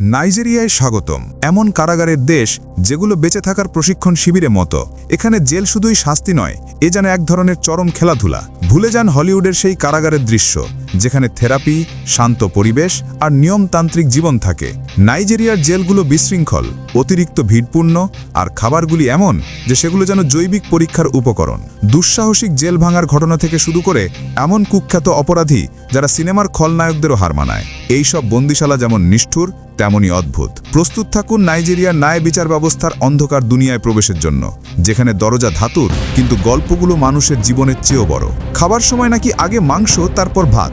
নাইজেরিয়ায় স্বাগতম। এমন কারাগারের দেশ যেগুলো বেঁচে থাকার প্রশিক্ষণ শিবিরে মতো। এখানে জেল শুধুই শাস্তি নয়, এ যেন এক ধরনের চরম খেলাধুলা। ভুলে যান হলিউডের সেই কারাগারের দৃশ্য। যেখানে থেরাপি, শান্ত পরিবেশ আর নিয়মতান্ত্রিক জীবন থাকে। নাইজেরিয়ার জেলগুলো বিশৃঙ্খল, অতিরিক্ত ভিড়পূর্ণ আর খাবারগুলি এমন যে সেগুলো যেন জৈবিক পরীক্ষার উপকরণ। দুঃসাহসিক জেল ভাঙার ঘটনা থেকে শুরু করে এমন কুখ্যাত অপরাধী যারা সিনেমার খলনায়কদেরও হার মানায়। এইসব বন্দিশালা যেমন নিষ্ঠুর, তেমনই অদ্ভুত। প্রস্তুত থাকুন নাইজেরিয়ার ন্যায় বিচার ব্যবস্থার অন্ধকার দুনিয়ায় প্রবেশের জন্য, যেখানে দরজা ধাতুর কিন্তু গল্পগুলো মানুষের জীবনের চেয়েও বড়। খাবার সময় নাকি আগে মাংস, তারপর ভাত।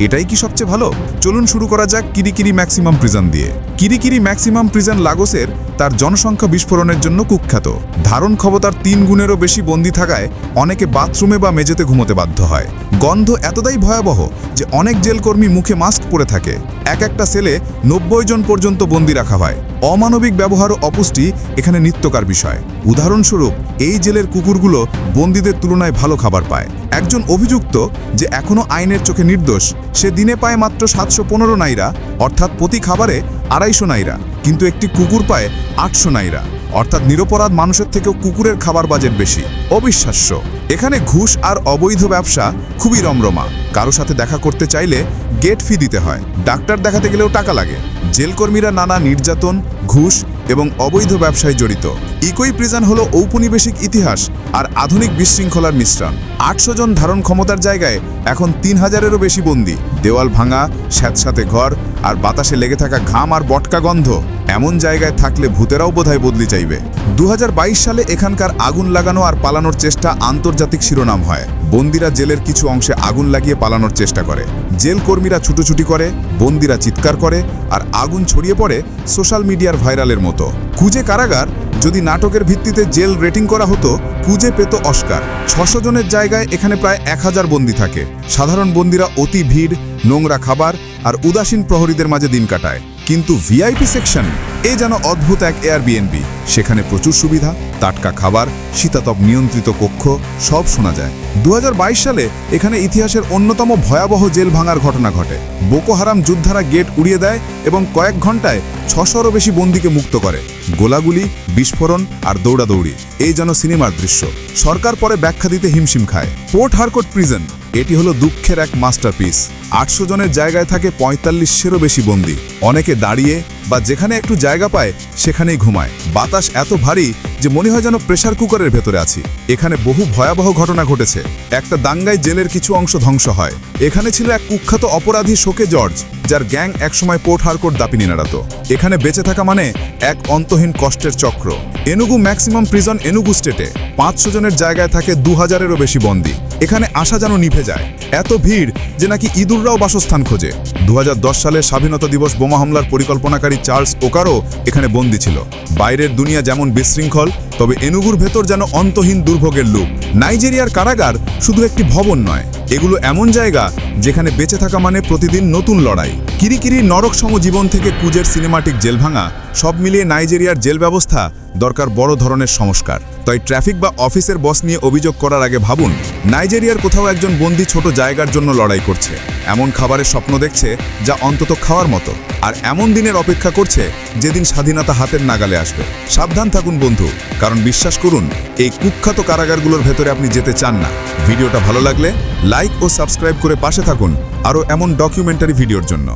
এটাই কি সবচেয়ে ভালো? চলুন শুরু করা যাক কিরিকিরি ম্যাক্সিমাম প্রিজন দিয়ে। কিরিকিরি ম্যাক্সিমাম প্রিজন লাগোসের তার জনসংখ্যা বিস্ফোরণের জন্য কুখ্যাত। ধারণ ক্ষমতার তিন গুণেরও বেশি বন্দি থাকায় অনেকে বাথরুমে বা মেঝেতে ঘুমোতে বাধ্য হয়। গন্ধ এতটাই ভয়াবহ যে অনেক জেলকর্মী মুখে মাস্ক পরে থাকে। এক একটা সেলে নব্বই জন পর্যন্ত বন্দি রাখা হয়। অমানবিক ব্যবহার ও অপুষ্টি এখানে নিত্যকার বিষয়। উদাহরণস্বরূপ, এই জেলের কুকুরগুলো বন্দীদের তুলনায় ভালো খাবার পায়। একজন অভিযুক্ত যে এখনও আইনের চোখে নির্দোষ সে দিনে পায় মাত্র সাতশো পনেরো নাইরা, অর্থাৎ প্রতি খাবারে আড়াইশো নাইরা, কিন্তু একটি কুকুর পায় আটশো নাইরা, অর্থাৎ নিরপরাধ মানুষের থেকেও কুকুরের খাবার বাজেট বেশি। অবিশ্বাস্য। এখানে ঘুষ আর অবৈধ ব্যবসা খুবই রমরমা। কারও সাথে দেখা করতে চাইলে গেট ফি দিতে হয়। ডাক্তার দেখাতে গেলেও টাকা লাগে। জেলকর্মীরা নানা নির্যাতন, ঘুষ এবং অবৈধ ব্যবসায় জড়িত। ইকোই প্রিজন হলো ঔপনিবেশিক ইতিহাস আর আধুনিক বিশৃঙ্খলার মিশ্রণ। আটশো জন ধারণ ক্ষমতার জায়গায় এখন তিন হাজারেরও বেশি বন্দি। দেওয়াল ভাঙা স্যাঁতসাথে ঘর আর বাতাসে লেগে থাকা ঘাম আর বটকা গন্ধ এমন জায়গায় থাকলে ভূতেরাও বোধহয় বদলি চাইবে। দু হাজার বাইশ সালে এখানকার আগুন লাগানো আর পালানোর চেষ্টা আন্তর্জাতিক শিরোনাম হয়। বন্দিরা জেলের কিছু অংশে আগুন লাগিয়ে পালানোর চেষ্টা করে। জেল কর্মীরা ছুটোছুটি করে, বন্দিরা চিৎকার করে আর আগুন ছড়িয়ে পড়ে সোশ্যাল মিডিয়ার ভাইরালের মতো। কুজে কারাগার, যদি নাটকের ভিত্তিতে জেল রেটিং করা হতো কুজে পেত অস্কার। ছশো জনের জায়গায় এখানে প্রায় এক হাজার বন্দি থাকে। সাধারণ বন্দিরা অতি ভিড়, নোংরা খাবার আর উদাসীন প্রহরীদের মাঝে দিন কাটায়। কিন্তু ভিআইপি সেকশন, এ যেন অদ্ভুত এক এয়ারবিএনবি সেখানে প্রচুর সুবিধা, টাটকা খাবার, শীতাতপ নিয়ন্ত্রিত কক্ষ, সব শোনা যায়। দু হাজার বাইশ সালে এখানে ইতিহাসের অন্যতম ভয়াবহ জেল ভাঙার ঘটনা ঘটে। বোকো হারাম যোদ্ধারা গেট উড়িয়ে দেয় এবং কয়েক ঘন্টায় ছশোরও বেশি বন্দিকে মুক্ত করে। গোলাগুলি, বিস্ফোরণ আর দৌড়াদৌড়ি, এই যেন সিনেমার দৃশ্য। সরকার পরে ব্যাখ্যা দিতে হিমশিম খায়। পোর্ট হারকোট প্রিজন এটি হলো দুঃখের এক মাস্টারপিস। আটশো জনের জায়গায় থাকে পঁয়তাল্লিশেরও বেশি বন্দি। অনেকে দাঁড়িয়ে বা যেখানে একটু জায়গা পায়, সেখানেই ঘুমায়। বাতাস এত ভারী যে মনে হয় যেন প্রেশার কুকারের ভেতরে আছি। এখানে বহু ভয়াবহ ঘটনা ঘটেছে। একটা দাঙ্গায় জেলের কিছু অংশ ধ্বংস হয়। এখানে ছিল এক কুখ্যাত অপরাধী শোকে জর্জ, যার গ্যাং একসময় পোর্ট হারকোট দাপিনি নাড়াত। এখানে বেঁচে থাকা মানে এক অন্তহীন কষ্টের চক্র। এনুগু ম্যাক্সিমাম প্রিজন এনুগু স্টেটে পাঁচশো জনের জায়গায় থাকে দু হাজারেরও বেশি বন্দি। এখানে আসা যেন নিভে যায়। এত ভিড় যে নাকি ইঁদুররাও বাসস্থান খোঁজে। দুহাজার দশ সালে স্বাধীনতা দিবস বোমা হামলার পরিকল্পনাকারী চার্লস ওকারও এখানে বন্দী ছিল। বাইরের দুনিয়া যেমন বিশৃঙ্খল, তবে এনুগুর ভেতর যেন অন্তহীন দুর্ভোগের লুপ। নাইজেরিয়ার কারাগার শুধু একটি ভবন নয়, এগুলো এমন জায়গা যেখানে বেঁচে থাকা মানে প্রতিদিন নতুন লড়াই। কিরিকিরি নরক সম জীবন থেকে কুজের সিনেমাটিক জেল ভাঙা সব মিলিয়ে নাইজেরিয়ার জেল ব্যবস্থা দরকার বড় ধরনের সংস্কার। তাই ট্রাফিক বা অফিসের বস নিয়ে অভিযোগ করার আগে ভাবুন, নাইজেরিয়ার কোথাও একজন বন্দি ছোট জায়গার জন্য লড়াই করছে। এমন খাবারের স্বপ্ন দেখছে যা অন্তত খাওয়ার মতো। আর এমন দিনের অপেক্ষা করছে যেদিন স্বাধীনতা হাতের নাগালে আসবে। সাবধান থাকুন বন্ধু, কারণ বিশ্বাস করুন, এই কুখ্যাত কারাগারগুলোর ভেতরে আপনি যেতে চান না। ভিডিওটা ভালো লাগলে লাইক ও সাবস্ক্রাইব করে পাশে থাকুন, আরও এমন ডকুমেন্টারি ভিডিওর জন্য।